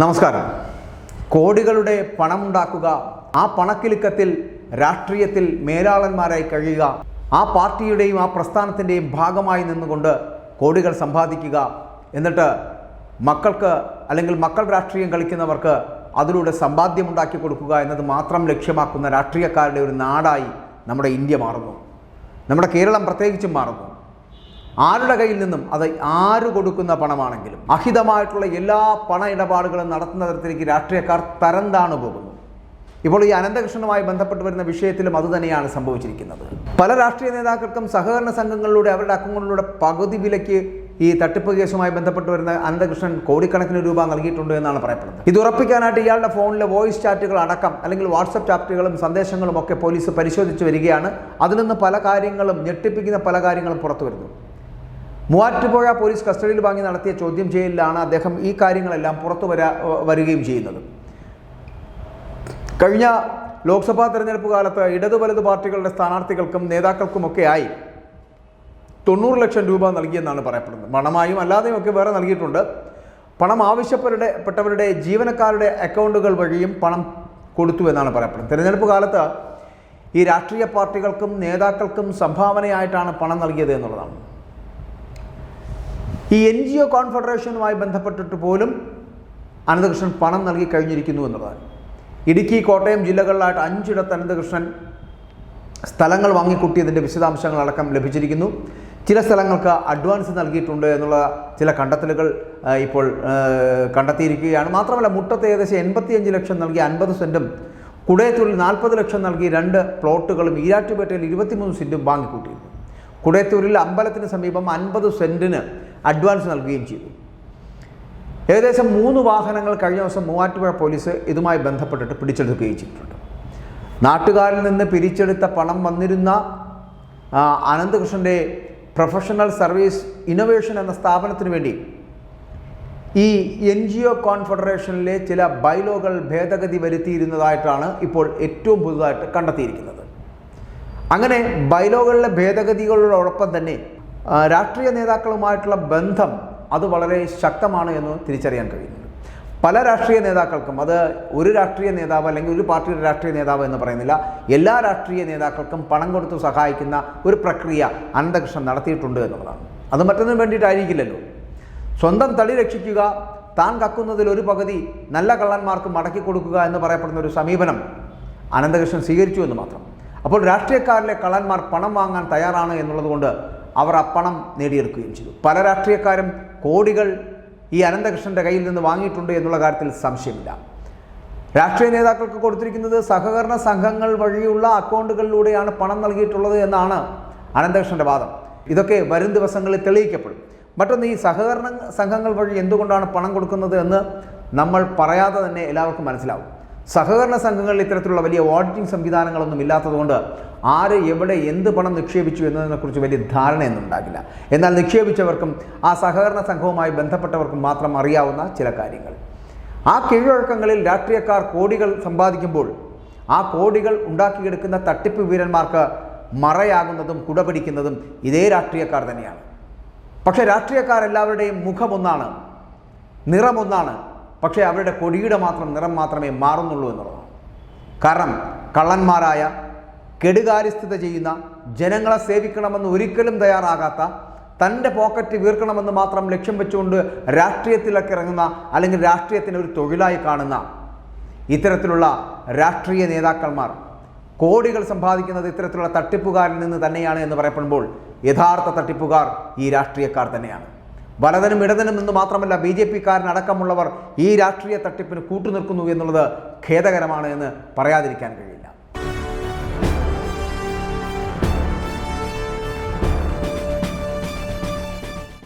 നമസ്കാരം. കോടികളുടെ പണമുണ്ടാക്കുക ആ പണക്കിലുക്കത്തിൽ രാഷ്ട്രീയത്തിൽ മേലാളന്മാരായി കഴിയുക ആ പാർട്ടിയുടെയും ആ പ്രസ്ഥാനത്തിന്റെയും ഭാഗമായി നിന്നുകൊണ്ട് കോടികൾ സമ്പാദിക്കുക എന്നിട്ട് മക്കൾക്ക് അല്ലെങ്കിൽ മക്കൾ രാഷ്ട്രീയം കളിക്കുന്നവർക്ക് അതിലൂടെ സമ്പാദ്യം ഉണ്ടാക്കി കൊടുക്കുക എന്നത് മാത്രം ലക്ഷ്യമാക്കുന്ന രാഷ്ട്രീയക്കാരുടെ ഒരു നാടായി നമ്മുടെ ഇന്ത്യ മാറുന്നു. നമ്മുടെ കേരളം പ്രത്യേകിച്ചും മാറുന്നു. ആരുടെ കയ്യിൽ നിന്നും? അത് ആര് കൊടുക്കുന്ന പണമാണെങ്കിലും. അഹിതമായിട്ടുള്ള എല്ലാ പണ ഇടപാടുകളും നടത്തുന്ന തരത്തിലേക്ക് രാഷ്ട്രീയക്കാർ തരംതാണ് പോകുന്നു. ഇപ്പോൾ ഈ അനന്തകൃഷ്ണനുമായി ബന്ധപ്പെട്ട് വരുന്ന വിഷയത്തിലും അതുതന്നെയാണ് സംഭവിച്ചിരിക്കുന്നത്. പല രാഷ്ട്രീയ നേതാക്കൾക്കും സഹകരണ സംഘങ്ങളിലൂടെ അവരുടെ അക്കങ്ങളിലൂടെ പകുതി വിലയ്ക്ക് ഈ തട്ടിപ്പ് കേസുമായി ബന്ധപ്പെട്ട് വരുന്ന അനന്തകൃഷ്ണൻ കോടിക്കണക്കിന് രൂപ നൽകിയിട്ടുണ്ട് എന്നാണ് പറയപ്പെടുന്നത്. ഇത് ഉറപ്പിക്കാനായിട്ട് ഇയാളുടെ ഫോണിലെ വോയിസ് ചാറ്റുകൾ അടക്കം അല്ലെങ്കിൽ വാട്സപ്പ് ചാറ്റുകളും സന്ദേശങ്ങളും ഒക്കെ പോലീസ് പരിശോധിച്ച് വരികയാണ്. അതിൽ നിന്ന് പല കാര്യങ്ങളും ഞെട്ടിപ്പിക്കുന്ന പല കാര്യങ്ങളും പുറത്തു വരുന്നു. മൂവാറ്റുപുഴ പോലീസ് കസ്റ്റഡിയിൽ വാങ്ങി നടത്തിയ ചോദ്യം ചെയ്യലിലാണ് അദ്ദേഹം ഈ കാര്യങ്ങളെല്ലാം പുറത്തു വരാ വരികയും ചെയ്യുന്നത്. കഴിഞ്ഞ ലോക്സഭാ തെരഞ്ഞെടുപ്പ് കാലത്ത് ഇടതു വലതു പാർട്ടികളുടെ സ്ഥാനാർത്ഥികൾക്കും നേതാക്കൾക്കുമൊക്കെയായി തൊണ്ണൂറ് ലക്ഷം രൂപ നൽകിയെന്നാണ് പറയപ്പെടുന്നത്. പണമായും അല്ലാതെയും ഒക്കെ വേറെ നൽകിയിട്ടുണ്ട്. പണം ആവശ്യപ്പെട്ടവരുടെ പെട്ടവരുടെ ജീവനക്കാരുടെ അക്കൗണ്ടുകൾ വഴിയും പണം കൊടുത്തു എന്നാണ് പറയപ്പെടുന്നത്. തിരഞ്ഞെടുപ്പ് കാലത്ത് ഈ രാഷ്ട്രീയ പാർട്ടികൾക്കും നേതാക്കൾക്കും സംഭാവനയായിട്ടാണ് പണം നൽകിയത് എന്നുള്ളതാണ്. ഈ എൻ ജി ഒ കോൺഫെഡറേഷനുമായി ബന്ധപ്പെട്ടിട്ട് പോലും അനന്തകൃഷ്ണൻ പണം നൽകി കഴിഞ്ഞിരിക്കുന്നു എന്നുള്ളതാണ്. ഇടുക്കി കോട്ടയം ജില്ലകളിലായിട്ട് അഞ്ചിടത്ത് അനന്തകൃഷ്ണൻ സ്ഥലങ്ങൾ വാങ്ങിക്കൂട്ടിയതിന്റെ വിശദാംശങ്ങളടക്കം ലഭിച്ചിരിക്കുന്നു. ചില സ്ഥലങ്ങൾക്ക് അഡ്വാൻസ് നൽകിയിട്ടുണ്ട് എന്നുള്ള ചില കണ്ടെത്തലുകൾ ഇപ്പോൾ കണ്ടെത്തിയിരിക്കുകയാണ്. മാത്രമല്ല മുട്ടത്ത് ഏകദേശം എൺപത്തിയഞ്ച് ലക്ഷം നൽകി അൻപത് സെന്റും കുടയത്തൂരിൽ നാൽപ്പത് ലക്ഷം നൽകി രണ്ട് പ്ലോട്ടുകളും ഈരാറ്റുപേട്ടയിൽ ഇരുപത്തിമൂന്ന് സെന്റും വാങ്ങിക്കൂട്ടിയിരുന്നു. കുടയത്തൂരിൽ അമ്പലത്തിന് സമീപം അൻപത് സെന്റിന് അഡ്വാൻസ് നൽകുകയും ചെയ്തു. ഏകദേശം മൂന്ന് വാഹനങ്ങൾ കഴിഞ്ഞ ദിവസം മൂവാറ്റുപുഴ പോലീസ് ഇതുമായി ബന്ധപ്പെട്ടിട്ട് പിടിച്ചെടുക്കുകയും ചെയ്തിട്ടുണ്ട്. നാട്ടുകാരിൽ നിന്ന് പിരിച്ചെടുത്ത പണം വന്നിരുന്ന അനന്തകൃഷ്ണന്റെ പ്രൊഫഷണൽ സർവീസ് ഇന്നൊവേഷൻ എന്ന സ്ഥാപനത്തിന് വേണ്ടി ഈ എൻ ജി ഒ കോൺഫെഡറേഷനിലെ ചില ബൈലോകൾ ഭേദഗതി വരുത്തിയിരുന്നതായിട്ടാണ് ഇപ്പോൾ ഏറ്റവും പുതുതായിട്ട് കണ്ടെത്തിയിരിക്കുന്നത്. അങ്ങനെ ബൈലോകളിലെ ഭേദഗതികളോടൊപ്പം തന്നെ രാഷ്ട്രീയ നേതാക്കളുമായിട്ടുള്ള ബന്ധം അത് വളരെ ശക്തമാണ് എന്ന് തിരിച്ചറിയാൻ കഴിയുന്നുണ്ട്. പല രാഷ്ട്രീയ നേതാക്കൾക്കും അത് ഒരു രാഷ്ട്രീയ നേതാവ് അല്ലെങ്കിൽ ഒരു പാർട്ടിയുടെ രാഷ്ട്രീയ നേതാവ് എന്ന് പറയുന്നില്ല എല്ലാ രാഷ്ട്രീയ നേതാക്കൾക്കും പണം കൊടുത്ത് സഹായിക്കുന്ന ഒരു പ്രക്രിയ അനന്തകൃഷ്ണൻ നടത്തിയിട്ടുണ്ട് എന്നുള്ളതാണ്. അത് മറ്റൊന്നും വേണ്ടിയിട്ടായിരിക്കില്ലല്ലോ. സ്വന്തം തളി രക്ഷിക്കുക താൻ കക്കുന്നതിൽ ഒരു പകുതി നല്ല കള്ളന്മാർക്ക് മടക്കി കൊടുക്കുക എന്ന് പറയപ്പെടുന്ന ഒരു സമീപനം അനന്തകൃഷ്ണൻ സ്വീകരിച്ചു എന്ന് മാത്രം. അപ്പോൾ രാഷ്ട്രീയക്കാരിലെ കള്ളന്മാർ പണം വാങ്ങാൻ തയ്യാറാണ് എന്നുള്ളത് കൊണ്ട് അവർ ആ പണം നേടിയെടുക്കുകയും ചെയ്തു. പല രാഷ്ട്രീയക്കാരും കോടികൾ ഈ അനന്തകൃഷ്ണന്റെ കയ്യിൽ നിന്ന് വാങ്ങിയിട്ടുണ്ട് എന്നുള്ള കാര്യത്തിൽ സംശയമില്ല. രാഷ്ട്രീയ നേതാക്കൾക്ക് കൊടുത്തിരിക്കുന്നത് സഹകരണ സംഘങ്ങൾ വഴിയുള്ള അക്കൗണ്ടുകളിലൂടെയാണ് പണം നൽകിയിട്ടുള്ളത് എന്നാണ് അനന്തകൃഷ്ണന്റെ വാദം. ഇതൊക്കെ വരും ദിവസങ്ങളിൽ തെളിയിക്കപ്പെടും. മറ്റൊന്ന് ഈ സഹകരണ സംഘങ്ങൾ വഴി എന്തുകൊണ്ടാണ് പണം കൊടുക്കുന്നത് എന്ന് നമ്മൾ പറയാതെ തന്നെ എല്ലാവർക്കും മനസ്സിലാവും. സഹകരണ സംഘങ്ങളിൽ ഇത്തരത്തിലുള്ള വലിയ ഓഡിറ്റിംഗ് സംവിധാനങ്ങളൊന്നും ഇല്ലാത്തതുകൊണ്ട് ആര് എവിടെ എന്ത് പണം നിക്ഷേപിച്ചു എന്നതിനെക്കുറിച്ച് വലിയ ധാരണയൊന്നും ഉണ്ടാകില്ല. എന്നാൽ നിക്ഷേപിച്ചവർക്കും ആ സഹകരണ സംഘവുമായി ബന്ധപ്പെട്ടവർക്കും മാത്രം അറിയാവുന്ന ചില കാര്യങ്ങൾ. ആ കീഴ്വഴക്കങ്ങളിൽ രാഷ്ട്രീയക്കാർ കോടികൾ സമ്പാദിക്കുമ്പോൾ ആ കോടികൾ ഉണ്ടാക്കിയെടുക്കുന്ന തട്ടിപ്പ് വീരന്മാർക്ക് മറയാകുന്നതും കുടപിടിക്കുന്നതും ഇതേ രാഷ്ട്രീയക്കാർ തന്നെയാണ്. പക്ഷേ രാഷ്ട്രീയക്കാരെല്ലാവരുടെയും മുഖമൊന്നാണ് നിറമൊന്നാണ് പക്ഷേ അവരുടെ കൊടിയുടെ മാത്രം നിറം മാത്രമേ മാറുന്നുള്ളൂ എന്നുള്ളതാണ്. കാരണം കള്ളന്മാരായ കെടുകാര്യസ്ഥത ചെയ്യുന്ന ജനങ്ങളെ സേവിക്കണമെന്ന് ഒരിക്കലും തയ്യാറാകാത്ത തന്റെ പോക്കറ്റ് വീർക്കണമെന്ന് മാത്രം ലക്ഷ്യം വെച്ചുകൊണ്ട് രാഷ്ട്രീയത്തിലൊക്കെ ഇറങ്ങുന്ന അല്ലെങ്കിൽ രാഷ്ട്രീയത്തിന് ഒരു തൊഴിലായി കാണുന്ന ഇത്തരത്തിലുള്ള രാഷ്ട്രീയ നേതാക്കന്മാർ കോടികൾ സമ്പാദിക്കുന്നത് ഇത്തരത്തിലുള്ള തട്ടിപ്പുകാരിൽ നിന്ന് തന്നെയാണ് എന്ന് പറയപ്പെടുമ്പോൾ യഥാർത്ഥ തട്ടിപ്പുകാർ ഈ രാഷ്ട്രീയക്കാർ തന്നെയാണ്. വലതനും ഇടതനും എന്ന് മാത്രമല്ല ബി ജെ പിക്കാരനടക്കമുള്ളവർ ഈ രാഷ്ട്രീയ തട്ടിപ്പിന് കൂട്ടുനിൽക്കുന്നു എന്നുള്ളത് ഖേദകരമാണ് എന്ന് പറയാതിരിക്കാൻ കഴിയില്ല.